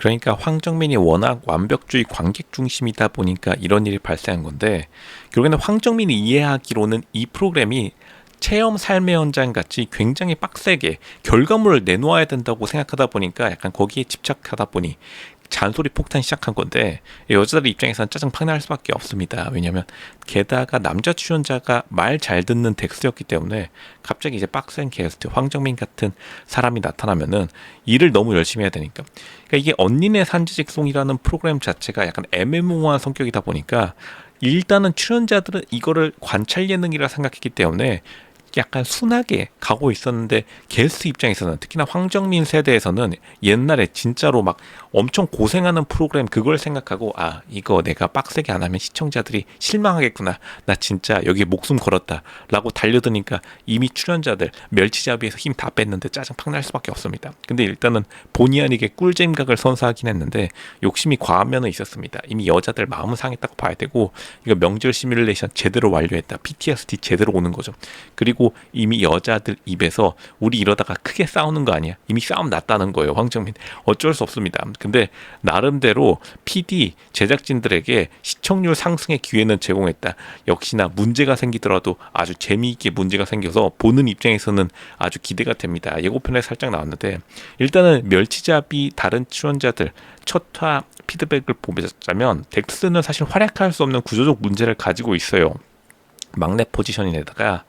그러니까 황정민이 워낙 완벽주의 관객 중심이다 보니까 이런 일이 발생한 건데 결국에는 황정민이 이해하기로는 이 프로그램이 체험 삶의 현장 같이 굉장히 빡세게 결과물을 내놓아야 된다고 생각하다 보니까 약간 거기에 집착하다 보니 잔소리 폭탄 시작한 건데 여자들 입장에서는 짜증 팍날 수밖에 없습니다. 왜냐하면 게다가 남자 출연자가 말 잘 듣는 덱스였기 때문에 갑자기 이제 빡센 게스트 황정민 같은 사람이 나타나면은 일을 너무 열심히 해야 되니까 그러니까 이게 언니네 산지직송이라는 프로그램 자체가 약간 애매모호한 성격이다 보니까 일단은 출연자들은 이거를 관찰 예능이라 생각했기 때문에 약간 순하게 가고 있었는데 게스트 입장에서는 특히나 황정민 세대에서는 옛날에 진짜로 막 엄청 고생하는 프로그램 그걸 생각하고 아 이거 내가 빡세게 안 하면 시청자들이 실망하겠구나. 나 진짜 여기 목숨 걸었다. 라고 달려드니까 이미 출연자들 멸치잡이에서 힘 다 뺐는데 짜증 팍 날 수밖에 없습니다. 근데 일단은 본의 아니게 꿀잼각을 선사하긴 했는데 욕심이 과한 면은 있었습니다. 이미 여자들 마음은 상했다고 봐야 되고 이거 명절 시뮬레이션 제대로 완료했다. PTSD 제대로 오는 거죠. 그리고 이미 여자들 입에서 우리 이러다가 크게 싸우는 거 아니야 이미 싸움 났다는 거예요 황정민 어쩔 수 없습니다 근데 나름대로 PD 제작진들에게 시청률 상승의 기회는 제공했다. 역시나 문제가 생기더라도 아주 재미있게 문제가 생겨서 보는 입장에서는 아주 기대가 됩니다. 예고편에 살짝 나왔는데 일단은 멸치잡이 다른 출연자들 첫화 피드백을 보자면 덱스는 사실 활약할 수 없는 구조적 문제를 가지고 있어요. 막내 포지션인데다가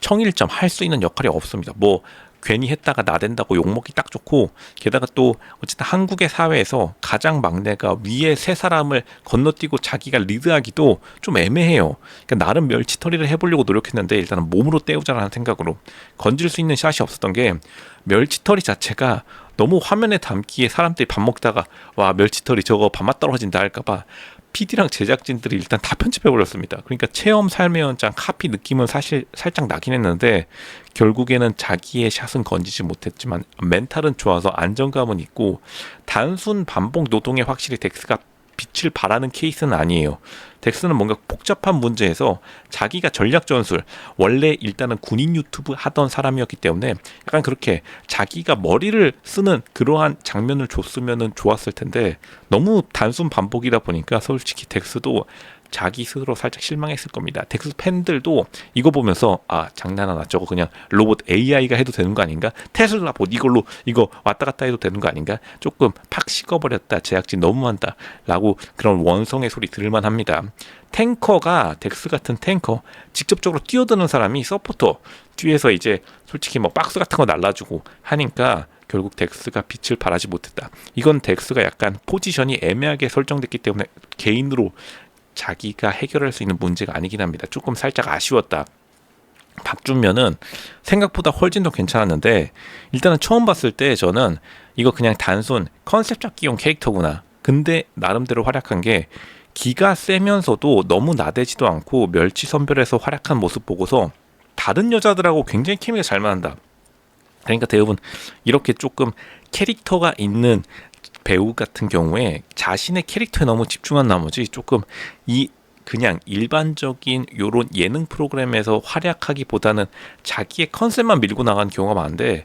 청일점 할 수 있는 역할이 없습니다. 뭐 괜히 했다가 나댄다고 욕먹기 딱 좋고 게다가 또 어쨌든 한국의 사회에서 가장 막내가 위에 세 사람을 건너뛰고 자기가 리드하기도 좀 애매해요. 그러니까 나름 멸치털이를 해보려고 노력했는데 일단은 몸으로 때우자라는 생각으로 건질 수 있는 샷이 없었던 게 멸치털이 자체가 너무 화면에 담기에 사람들이 밥 먹다가 와 멸치털이 저거 밥맛 떨어진다 할까봐 PD랑 제작진들이 일단 다 편집해 버렸습니다. 그러니까 체험 삶의 연장 카피 느낌은 사실 살짝 나긴 했는데 결국에는 자기의 샷은 건지지 못했지만 멘탈은 좋아서 안정감은 있고 단순 반복 노동에 확실히 덱스가 빛을 발하는 케이스는 아니에요. 덱스는 뭔가 복잡한 문제에서 자기가 전략 전술 원래 일단은 군인 유튜브 하던 사람이었기 때문에 약간 그렇게 자기가 머리를 쓰는 그러한 장면을 줬으면은 좋았을 텐데 너무 단순 반복이다 보니까 솔직히 덱스도 자기 스스로 살짝 실망했을 겁니다. 덱스 팬들도 이거 보면서 아 장난하나 저거 그냥 로봇 AI가 해도 되는 거 아닌가? 테슬라 봇 이걸로 이거 왔다 갔다 해도 되는 거 아닌가? 조금 팍 식어버렸다. 제작진 너무한다. 라고 그런 원성의 소리 들을만 합니다. 탱커가 덱스 같은 탱커 직접적으로 뛰어드는 사람이 서포터 뒤에서 이제 솔직히 뭐 박스 같은 거 날라주고 하니까 결국 덱스가 빛을 발하지 못했다. 이건 덱스가 약간 포지션이 애매하게 설정됐기 때문에 개인으로 자기가 해결할 수 있는 문제가 아니긴 합니다. 조금 살짝 아쉬웠다. 박준면은 생각보다 헐진도 괜찮았는데 일단은 처음 봤을 때 저는 이거 그냥 단순 컨셉 잡기용 캐릭터구나. 근데 나름대로 활약한 게 기가 세면서도 너무 나대지도 않고 멸치 선별에서 활약한 모습 보고서 다른 여자들하고 굉장히 케미가 잘 맞는다. 그러니까 대부분 이렇게 조금 캐릭터가 있는 배우 같은 경우에 자신의 캐릭터에 너무 집중한 나머지 조금 이 그냥 일반적인 요런 예능 프로그램에서 활약하기보다는 자기의 컨셉만 밀고 나간 경우가 많은데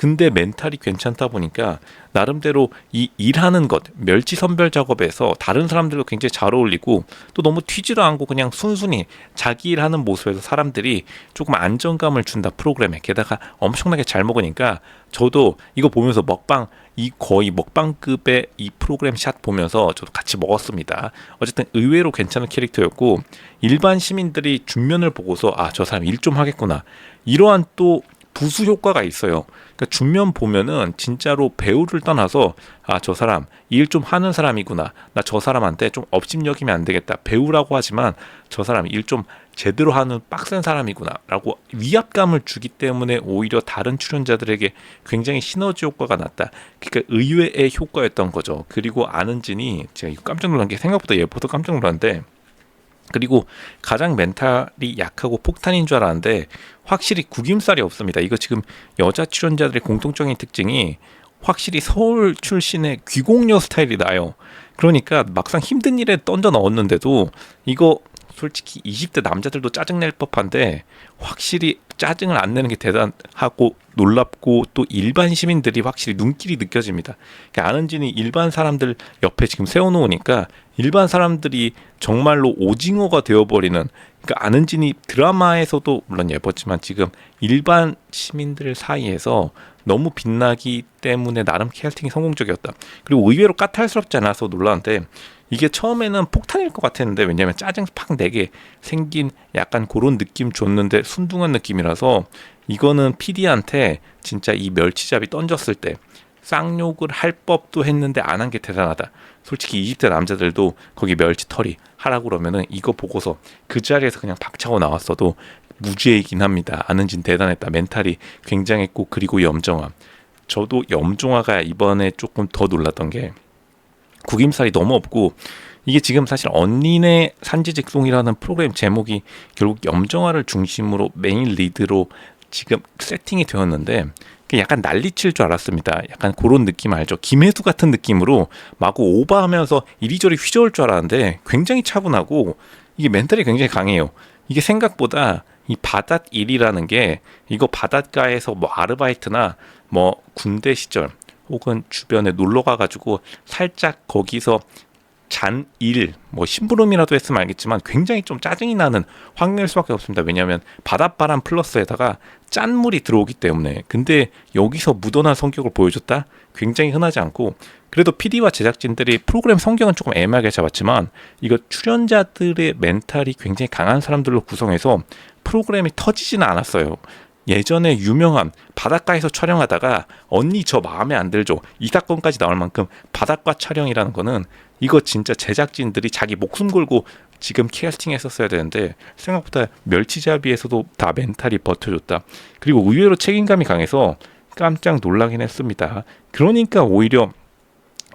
근데 멘탈이 괜찮다 보니까 나름대로 이 일하는 것 멸치 선별 작업에서 다른 사람들도 굉장히 잘 어울리고 또 너무 튀지도 않고 그냥 순순히 자기 일하는 모습에서 사람들이 조금 안정감을 준다 프로그램에 게다가 엄청나게 잘 먹으니까 저도 이거 보면서 먹방 이 거의 먹방급의 이 프로그램 샷 보면서 저도 같이 먹었습니다. 어쨌든 의외로 괜찮은 캐릭터였고 일반 시민들이 준면을 보고서 아 저 사람 일 좀 하겠구나 이러한 또 부수 효과가 있어요. 그러니까 준면 보면은 진짜로 배우를 떠나서 아 저 사람 일 좀 하는 사람이구나. 나 저 사람한테 좀 업심여기면 안 되겠다. 배우라고 하지만 저 사람 일 좀 제대로 하는 빡센 사람이구나라고 위압감을 주기 때문에 오히려 다른 출연자들에게 굉장히 시너지 효과가 났다. 그러니까 의외의 효과였던 거죠. 그리고 아는진이 제가 깜짝 놀란 게 생각보다 예뻐서 깜짝 놀랐는데 그리고 가장 멘탈이 약하고 폭탄인 줄 알았는데 확실히 구김살이 없습니다. 이거 지금 여자 출연자들의 공통적인 특징이 확실히 서울 출신의 귀공녀 스타일이 나요. 그러니까 막상 힘든 일에 던져 넣었는데도 이거 솔직히 20대 남자들도 짜증 낼 법한데 확실히 짜증을 안 내는 게 대단하고 놀랍고 또 일반 시민들이 확실히 눈길이 느껴집니다. 그러니까 아는진이 일반 사람들 옆에 지금 세워놓으니까 일반 사람들이 정말로 오징어가 되어버리는 그러니까 아는진이 드라마에서도 물론 예뻤지만 지금 일반 시민들 사이에서 너무 빛나기 때문에 나름 캐스팅이 성공적이었다. 그리고 의외로 까탈스럽지 않아서 놀랐는데 이게 처음에는 폭탄일 것 같았는데 왜냐면 짜증 팍 내게 생긴 약간 그런 느낌 줬는데 순둥한 느낌이라서 이거는 PD한테 진짜 이 멸치잡이 던졌을 때 쌍욕을 할 법도 했는데 안 한 게 대단하다. 솔직히 20대 남자들도 거기 멸치 털이 하라고 그러면은 이거 보고서 그 자리에서 그냥 박차고 나왔어도 무죄이긴 합니다. 아는진 대단했다. 멘탈이 굉장했고 그리고 염정아. 저도 염종아가 이번에 조금 더 놀랐던 게 구김살이 너무 없고 이게 지금 사실 언니네 산지직송이라는 프로그램 제목이 결국 염정아를 중심으로 메인 리드로 지금 세팅이 되었는데 그 약간 난리칠 줄 알았습니다. 약간 그런 느낌 알죠? 김혜수 같은 느낌으로 마구 오버하면서 이리저리 휘저을 줄 알았는데 굉장히 차분하고 이게 멘탈이 굉장히 강해요. 이게 생각보다 이 바닷 일이라는 게 이거 바닷가에서 뭐 아르바이트나 뭐 군대 시절 혹은 주변에 놀러 가가지고 살짝 거기서 잔 일, 뭐 심부름이라도 했으면 알겠지만 굉장히 좀 짜증이 나는 확률일 수밖에 없습니다. 왜냐하면 바닷바람 플러스에다가 짠 물이 들어오기 때문에. 근데 여기서 묻어난 성격을 보여줬다? 굉장히 흔하지 않고 그래도 PD와 제작진들이 프로그램 성경은 조금 애매하게 잡았지만 이거 출연자들의 멘탈이 굉장히 강한 사람들로 구성해서 프로그램이 터지지는 않았어요. 예전에 유명한 바닷가에서 촬영하다가 언니 저 마음에 안 들죠 이 사건까지 나올 만큼 바닷가 촬영이라는 거는 이거 진짜 제작진들이 자기 목숨 걸고 지금 캐스팅 했었어야 되는데 생각보다 멸치잡이에서도 다 멘탈이 버텨줬다. 그리고 의외로 책임감이 강해서 깜짝 놀라긴 했습니다. 그러니까 오히려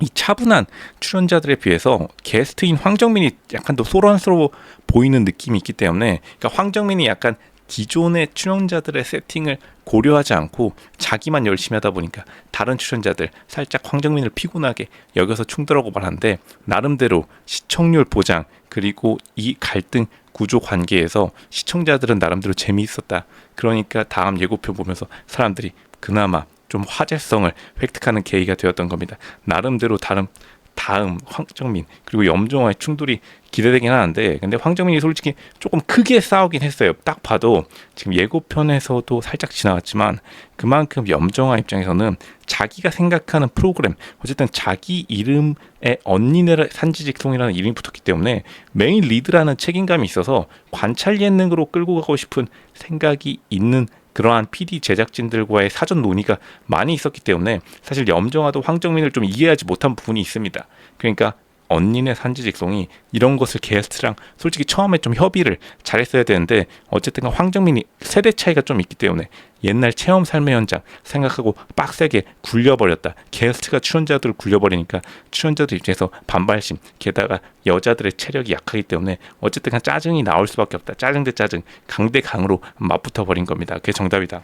이 차분한 출연자들에 비해서 게스트인 황정민이 약간 더 소란스러워 보이는 느낌이 있기 때문에 그러니까 황정민이 약간 기존의 출연자들의 세팅을 고려하지 않고 자기만 열심히 하다 보니까 다른 출연자들 살짝 황정민을 피곤하게 여겨서 충돌하고 말하는데 나름대로 시청률 보장 그리고 이 갈등 구조 관계에서 시청자들은 나름대로 재미있었다. 그러니까 다음 예고편 보면서 사람들이 그나마 좀 화제성을 획득하는 계기가 되었던 겁니다. 나름대로 다른 다음 황정민 그리고 염종화의 충돌이 기대되긴 하는데 근데 황정민이 솔직히 조금 크게 싸우긴 했어요. 딱 봐도 지금 예고편에서도 살짝 지나갔지만 그만큼 염정화 입장에서는 자기가 생각하는 프로그램 어쨌든 자기 이름에 언니네 산지직송이라는 이름이 붙었기 때문에 메인 리드라는 책임감이 있어서 관찰 예능으로 끌고 가고 싶은 생각이 있는 그러한 PD 제작진들과의 사전 논의가 많이 있었기 때문에 사실 염정아도 황정민을 좀 이해하지 못한 부분이 있습니다. 그러니까 언니네 산지직송이 이런 것을 게스트랑 솔직히 처음에 좀 협의를 잘했어야 되는데 어쨌든 황정민이 세대 차이가 좀 있기 때문에 옛날 체험 삶의 현장 생각하고 빡세게 굴려버렸다. 게스트가 출연자들을 굴려버리니까 출연자들 입장에서 반발심 게다가 여자들의 체력이 약하기 때문에 어쨌든 짜증이 나올 수밖에 없다. 짜증 대 짜증 강 대 강으로 맞붙어 버린 겁니다. 그게 정답이다.